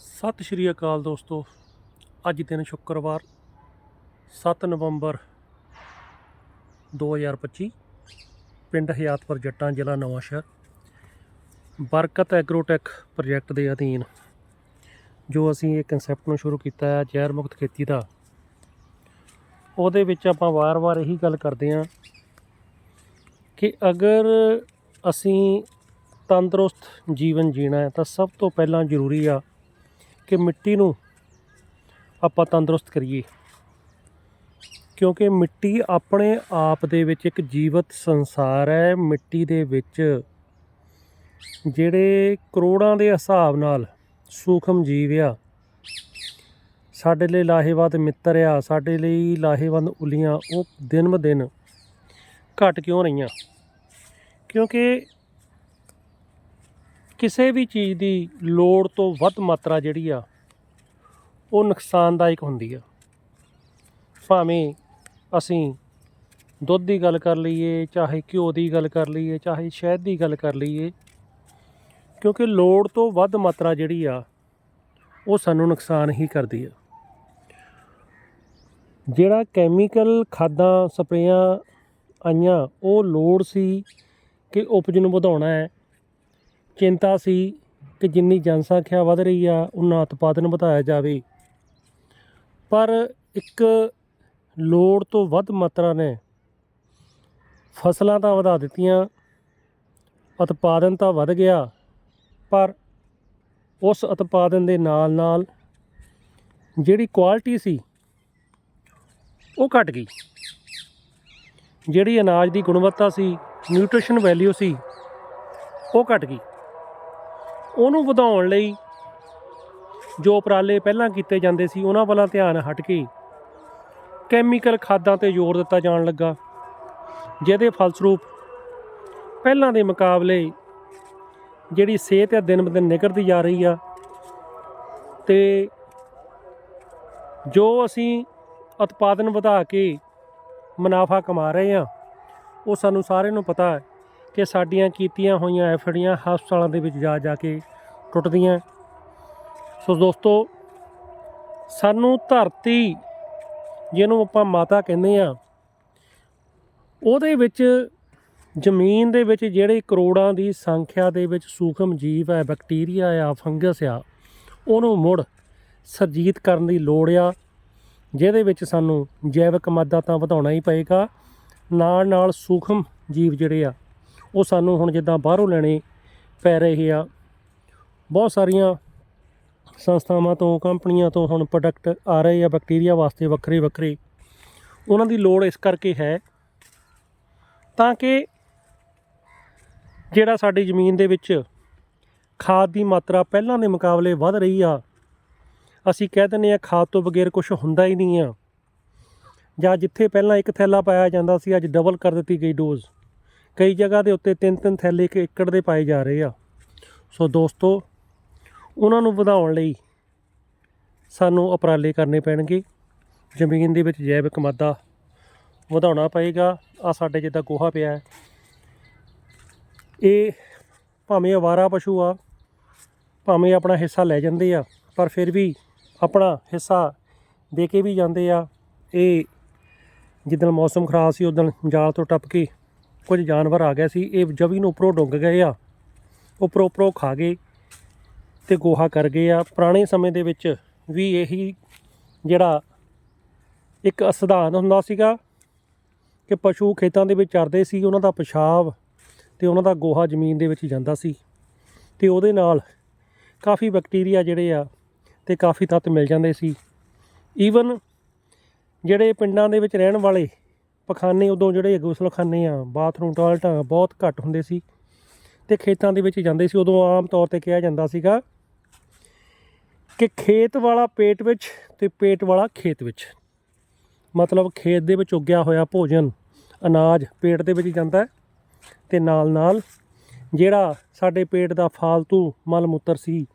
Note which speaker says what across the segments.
Speaker 1: ਸਤਿ ਸ਼੍ਰੀ ਅਕਾਲ ਦੋਸਤੋ। ਅੱਜ ਦਿਨ ਸ਼ੁੱਕਰਵਾਰ 7 ਨਵੰਬਰ 2025 ਪਿੰਡ ਹਯਾਤਪੁਰ ਜੱਟਾਂ ਜ਼ਿਲ੍ਹਾ ਨਵਾਂਸ਼ਹਿਰ ਬਰਕਤ ਐਗਰੋਟੈਕ ਪ੍ਰੋਜੈਕਟ ਦੇ ਅਧੀਨ, ਜੋ ਅਸੀਂ ਇਹ ਕਨਸੈਪਟ ਨੂੰ ਸ਼ੁਰੂ ਕੀਤਾ ਹੈ ਜ਼ਹਿਰ ਮੁਕਤ ਖੇਤੀ ਦਾ, ਉਹਦੇ ਵਿੱਚ ਆਪਾਂ ਵਾਰ-ਵਾਰ ਇਹੀ ਗੱਲ ਕਰਦੇ ਹਾਂ ਕਿ ਅਗਰ ਅਸੀਂ ਤੰਦਰੁਸਤ ਜੀਵਨ ਜੀਣਾ ਹੈ ਤਾਂ ਸਭ ਤੋਂ ਪਹਿਲਾਂ ਜ਼ਰੂਰੀ ਆ ਕਿ ਮਿੱਟੀ ਨੂੰ ਆਪਾਂ ਤੰਦਰੁਸਤ ਕਰੀਏ। ਕਿਉਂਕਿ ਮਿੱਟੀ ਆਪਣੇ ਆਪ ਦੇ ਵਿੱਚ ਇੱਕ ਜੀਵਤ ਸੰਸਾਰ ਹੈ। ਮਿੱਟੀ ਦੇ ਵਿੱਚ ਜਿਹੜੇ ਕਰੋੜਾਂ ਦੇ ਹਿਸਾਬ ਨਾਲ ਸੂਖਮ ਜੀਵ ਆ, ਸਾਡੇ ਲਈ ਲਾਹੇਵੰਦ ਮਿੱਤਰ ਆ, ਸਾਡੇ ਲਈ ਲਾਹੇਵੰਦ ਉਲੀਆਂ, ਉਹ ਦਿਨ ਬ ਦਿਨ ਘਟ ਕਿਉਂ ਰਹੀਆਂ? ਕਿਉਂਕਿ ਕਿਸੇ ਵੀ ਚੀਜ਼ ਦੀ ਲੋੜ ਤੋਂ ਵੱਧ ਮਾਤਰਾ ਜਿਹੜੀ ਆ, ਉਹ ਨੁਕਸਾਨਦਾਇਕ ਹੁੰਦੀ ਆ। ਭਾਵੇਂ ਅਸੀਂ ਦੁੱਧ ਦੀ ਗੱਲ ਕਰ ਲਈਏ, ਚਾਹੇ ਘਿਓ ਦੀ ਗੱਲ ਕਰ ਲਈਏ, ਚਾਹੇ ਸ਼ਹਿਦ ਦੀ ਗੱਲ ਕਰ ਲਈਏ, ਕਿਉਂਕਿ ਲੋੜ ਤੋਂ ਵੱਧ ਮਾਤਰਾ ਜਿਹੜੀ ਆ, ਉਹ ਸਾਨੂੰ ਨੁਕਸਾਨ ਹੀ ਕਰਦੀ ਆ। ਜਿਹੜਾ ਕੈਮੀਕਲ ਖਾਦਾਂ, ਸਪਰੇਆਂ ਆਈਆਂ, ਉਹ ਲੋੜ ਸੀ ਕਿ ਉਪਜ ਨੂੰ ਵਧਾਉਣਾ ਹੈ। ਚਿੰਤਾ ਸੀ ਕਿ ਜਿੰਨੀ ਜਨਸੰਖਿਆ ਵਧ ਰਹੀ ਆ, ਉਨਾ ਉਤਪਾਦਨ ਵਧਾਇਆ ਜਾਵੇ। ਪਰ ਇੱਕ ਲੋੜ ਤੋਂ ਵੱਧ ਮਾਤਰਾ ਨੇ ਫਸਲਾਂ ਤਾਂ ਵਧਾ ਦਿੱਤੀਆਂ, ਉਤਪਾਦਨ ਤਾਂ ਵਧ ਗਿਆ, ਪਰ ਉਸ ਉਤਪਾਦਨ ਦੇ ਨਾਲ ਨਾਲ ਜਿਹੜੀ ਕੁਆਲਿਟੀ ਸੀ, ਉਹ ਘਟ ਗਈ। ਜਿਹੜੀ ਅਨਾਜ ਦੀ ਗੁਣਵੱਤਾ ਸੀ, ਨਿਊਟ੍ਰੀਸ਼ਨ ਵੈਲਿਊ ਸੀ, ਉਹ ਘਟ ਗਈ। ਉਹਨੂੰ ਵਧਾਉਣ ਲਈ ਜੋ ਉਪਰਾਲੇ ਪਹਿਲਾਂ ਕੀਤੇ ਜਾਂਦੇ ਸੀ, ਉਹਨਾਂ ਵੱਲਾਂ ਧਿਆਨ ਹਟ ਕੇ ਕੈਮੀਕਲ ਖਾਦਾਂ ਤੇ ਜ਼ੋਰ ਦਿੱਤਾ ਜਾਣ ਲੱਗਾ, ਜਿਹਦੇ ਫਲਸਰੂਪ ਪਹਿਲਾਂ ਦੇ ਮੁਕਾਬਲੇ ਜਿਹੜੀ ਸਿਹਤ ਹੈ ਦਿਨ ਬ ਦਿਨ ਨਿਕਲਦੀ ਜਾ ਰਹੀ ਆ ਤੇ ਜੋ ਅਸੀਂ ਉਤਪਾਦਨ ਵਧਾ ਕੇ ਮੁਨਾਫਾ ਕਮਾ ਰਹੇ ਆ, ਉਹ ਸਾਨੂੰ ਸਾਰਿਆਂ ਨੂੰ ਪਤਾ ਹੈ ਕਿ ਸਾਡੀਆਂ ਕੀਤੀਆਂ ਹੋਈਆਂ ਐਫੜੀਆਂ ਹਸਪਤਾਲਾਂ ਦੇ ਵਿੱਚ ਜਾ ਜਾ ਕੇ ਟੁੱਟਦੀਆਂ। ਸੋ ਦੋਸਤੋ, ਸਾਨੂੰ ਧਰਤੀ ਜਿਹਨੂੰ ਆਪਾਂ ਮਾਤਾ ਕਹਿੰਦੇ ਆ ਉਹਦੇ ਵਿੱਚ, ਜ਼ਮੀਨ ਦੇ ਵਿੱਚ ਜਿਹੜੇ ਕਰੋੜਾਂ ਦੀ ਸੰਖਿਆ ਦੇ ਵਿੱਚ ਸੂਖਮ ਜੀਵ ਹੈ, ਬੈਕਟੀਰੀਆ ਆ, ਫੰਗਸ ਆ, ਉਹਨੂੰ ਮੁੜ ਸਰਜੀਤ ਕਰਨ ਦੀ ਲੋੜ ਆ, ਜਿਹਦੇ ਵਿੱਚ ਸਾਨੂੰ ਜੈਵਿਕ ਮਾਦਾ ਤਾਂ ਵਧਾਉਣਾ ਹੀ ਪਏਗਾ। ਨਾਲ ਨਾਲ ਸੂਖਮ ਜੀਵ ਜਿਹੜੇ ਆ ਉਹ ਸਾਨੂੰ ਹੁਣ ਜਿੱਦਾਂ ਬਾਹਰੋਂ ਲੈਣੇ ਪੈ ਰਹੇ ਆ। ਬਹੁਤ ਸਾਰੀਆਂ ਸੰਸਥਾਵਾਂ ਤੋਂ, ਕੰਪਨੀਆਂ ਤੋਂ ਹੁਣ ਪ੍ਰੋਡਕਟ ਆ ਰਹੇ ਆ ਬੈਕਟੀਰੀਆ ਵਾਸਤੇ ਵੱਖਰੇ ਵੱਖਰੇ। ਉਹਨਾਂ ਦੀ ਲੋੜ ਇਸ ਕਰਕੇ ਹੈ ਤਾਂ ਕਿ ਜਿਹੜਾ ਸਾਡੀ ਜ਼ਮੀਨ ਦੇ ਵਿੱਚ ਖਾਦ ਦੀ ਮਾਤਰਾ ਪਹਿਲਾਂ ਦੇ ਮੁਕਾਬਲੇ ਵੱਧ ਰਹੀ ਆ, ਅਸੀਂ ਕਹਿ ਦਿੰਦੇ ਆ ਖਾਦ ਤੋਂ ਬਗੈਰ ਕੁਝ ਹੁੰਦਾ ਹੀ ਨਹੀਂ ਆ। ਜਾਂ ਜਿੱਥੇ ਪਹਿਲਾਂ ਇੱਕ ਥੈਲਾ ਪਾਇਆ ਜਾਂਦਾ ਸੀ, ਅੱਜ ਡਬਲ ਕਰ ਦਿੱਤੀ ਗਈ ਡੋਜ਼ ਕਈ ਜਗ੍ਹਾ ਦੇ ਉੱਤੇ ਤਿੰਨ ਤਿੰਨ ਥੈਲੇ ਇੱਕ ਏਕੜ ਦੇ ਪਾਏ ਜਾ ਰਹੇ ਆ। ਸੋ ਦੋਸਤੋ, ਉਹਨਾਂ ਨੂੰ ਵਧਾਉਣ ਲਈ ਸਾਨੂੰ ਉਪਰਾਲੇ ਕਰਨੇ ਪੈਣਗੇ। ਜ਼ਮੀਨ ਦੇ ਵਿੱਚ ਜੈਵਿਕ ਮਾਦਾ ਵਧਾਉਣਾ ਪਏਗਾ। ਆ ਸਾਡੇ ਜਿੱਦਾਂ ਗੋਹਾ ਪਿਆ ਹੈ। ਇਹ ਭਾਵੇਂ ਅਵਾਰਾ ਪਸ਼ੂ ਆ, ਭਾਵੇਂ ਆਪਣਾ ਹਿੱਸਾ ਲੈ ਜਾਂਦੇ ਆ, ਪਰ ਫਿਰ ਵੀ ਆਪਣਾ ਹਿੱਸਾ ਦੇ ਕੇ ਵੀ ਜਾਂਦੇ ਆ। ਇਹ ਜਿੱਦਣ ਮੌਸਮ ਖਰਾਬ ਸੀ, ਉਦੋਂ ਜਾਲ ਤੋਂ ਟੱਪ ਕੇ ਕੁਝ ਜਾਨਵਰ ਆ ਗਏ ਸੀ, ਇਹ ਜਵੀ ਨੂੰ ਉੱਪਰੋਂ ਡੁੱਗ ਗਏ ਆ। ਉੱਪਰੋਂ ਉੱਪਰੋਂ ਖਾ ਗਏ ਤੇ ਗੋਹਾ ਕਰ ਗਏ ਆ। ਪੁਰਾਣੇ ਸਮੇਂ ਦੇ ਵਿੱਚ ਵੀ ਇਹੀ ਜਿਹੜਾ ਇੱਕ ਸਿਧਾਂਤ ਹੁੰਦਾ ਸੀਗਾ ਕਿ ਪਸ਼ੂ ਖੇਤਾਂ ਦੇ ਵਿੱਚ ਚਰਦੇ ਸੀ, ਉਹਨਾਂ ਦਾ ਪਿਸ਼ਾਬ ਤੇ ਉਹਨਾਂ ਦਾ ਗੋਹਾ ਜ਼ਮੀਨ ਦੇ ਵਿੱਚ ਜਾਂਦਾ ਸੀ। ਤੇ ਉਹਦੇ ਨਾਲ ਕਾਫੀ ਬੈਕਟੀਰੀਆ ਜਿਹੜੇ ਆ ਤੇ ਕਾਫੀ ਤੱਤ ਮਿਲ ਜਾਂਦੇ ਸੀ। ਈਵਨ ਜਿਹੜੇ ਪਿੰਡਾਂ ਦੇ ਵਿੱਚ ਰਹਿਣ ਵਾਲੇ ਪਖਾਨੇ ਉਦੋਂ ਜਿਹੜੇ ਗੁਸਲਖਾਨੇ ਆ, ਬਾਥਰੂਮ ਟਾਇਲਟਾਂ ਬਹੁਤ ਘੱਟ ਹੁੰਦੇ ਸੀ ਤੇ ਖੇਤਾਂ ਦੇ ਵਿੱਚ ਜਾਂਦੇ ਸੀ। ਉਦੋਂ ਆਮ ਤੌਰ ਤੇ ਕਿਹਾ ਜਾਂਦਾ ਸੀਗਾ ਕਿ ਖੇਤ ਵਾਲਾ ਪੇਟ ਵਿੱਚ ਤੇ ਪੇਟ ਵਾਲਾ ਖੇਤ ਵਿੱਚ। ਮਤਲਬ ਖੇਤ ਦੇ ਵਿੱਚ ਉੱਗਿਆ ਹੋਇਆ ਭੋਜਨ, ਅਨਾਜ ਪੇਟ ਦੇ ਵਿੱਚ ਜਾਂਦਾ ਹੈ ਤੇ ਨਾਲ ਨਾਲ ਜਿਹੜਾ ਸਾਡੇ ਪੇਟ ਦਾ ਫਾਲਤੂ ਮਲ ਮੂਤਰ ਸੀ,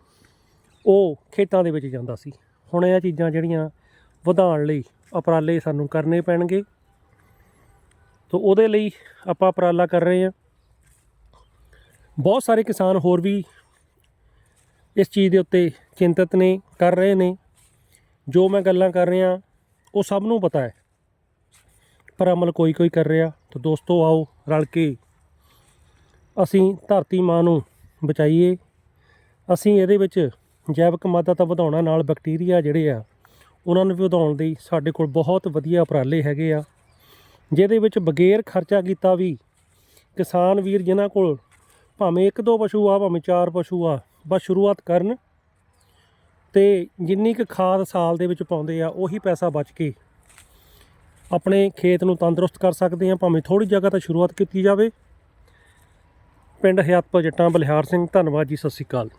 Speaker 1: ਉਹ ਖੇਤਾਂ ਦੇ ਵਿੱਚ ਜਾਂਦਾ ਸੀ। ਹੁਣ ਇਹ ਚੀਜ਼ਾਂ ਜਿਹੜੀਆਂ ਵਧਾਉਣ ਲਈ ਉਪਰਾਲੇ ਸਾਨੂੰ ਕਰਨੇ ਪੈਣਗੇ। ਤੋ ਉਹਦੇ ਲਈ ਆਪਾਂ ਉਪਰਾਲਾ ਕਰ ਰਹੇ ਹਾਂ। ਬਹੁਤ ਸਾਰੇ ਕਿਸਾਨ ਹੋਰ ਵੀ ਇਸ ਚੀਜ਼ ਦੇ ਉੱਤੇ ਚਿੰਤਤ ਨੇ, ਕਰ ਰਹੇ ਨੇ। ਜੋ ਮੈਂ ਗੱਲਾਂ ਕਰ ਰਿਹਾ, ਉਹ ਸਭ ਨੂੰ ਪਤਾ ਹੈ। ਪਰ ਅਮਲ ਕੋਈ ਕੋਈ ਕਰ ਰਿਹਾ। ਤਾਂ ਦੋਸਤੋ, ਆਓ ਰਲ ਕੇ ਅਸੀਂ ਧਰਤੀ ਮਾਂ ਨੂੰ ਬਚਾਈਏ। ਅਸੀਂ ਇਹਦੇ ਵਿੱਚ ਜੈਵਿਕ ਮਾਦਾ ਤਾਂ ਵਧਾਉਣਾ ਨਾਲ ਬੈਕਟੀਰੀਆ ਜਿਹੜੇ ਆ, ਉਹਨਾਂ ਨੂੰ ਵੀ ਵਧਾਉਣ ਲਈ ਸਾਡੇ ਕੋਲ ਬਹੁਤ ਵਧੀਆ ਉਪਰਾਲੇ ਹੈਗੇ ਆ। ਜਿਹਦੇ ਵਿੱਚ ਬਗੈਰ ਖਰਚਾ ਕੀਤਾ ਵੀ ਕਿਸਾਨ ਵੀਰ ਜਿਨ੍ਹਾਂ ਕੋਲ ਭਾਵੇਂ ਇੱਕ ਦੋ ਪਸ਼ੂ ਆ, ਭਾਵੇਂ ਚਾਰ ਪਸ਼ੂ ਆ, ਬਸ ਸ਼ੁਰੂਆਤ ਕਰਨ ਤੇ ਜਿੰਨੀ ਕੁ ਖਾਦ ਸਾਲ ਦੇ ਵਿੱਚ ਪਾਉਂਦੇ ਆ, ਉਹੀ ਪੈਸਾ ਬਚ ਕੇ ਆਪਣੇ ਖੇਤ ਨੂੰ ਤੰਦਰੁਸਤ ਕਰ ਸਕਦੇ ਆ, ਭਾਵੇਂ ਥੋੜੀ ਜਗ੍ਹਾ ਤਾਂ ਸ਼ੁਰੂਆਤ ਕੀਤੀ ਜਾਵੇ। ਪਿੰਡ ਹਿਆਤਪੁਰ ਜੱਟਾਂ ਬਲਿਹਾਰ ਸਿੰਘ, ਧੰਨਵਾਦ ਜੀ, ਸਤਿ ਸ਼੍ਰੀ ਅਕਾਲ।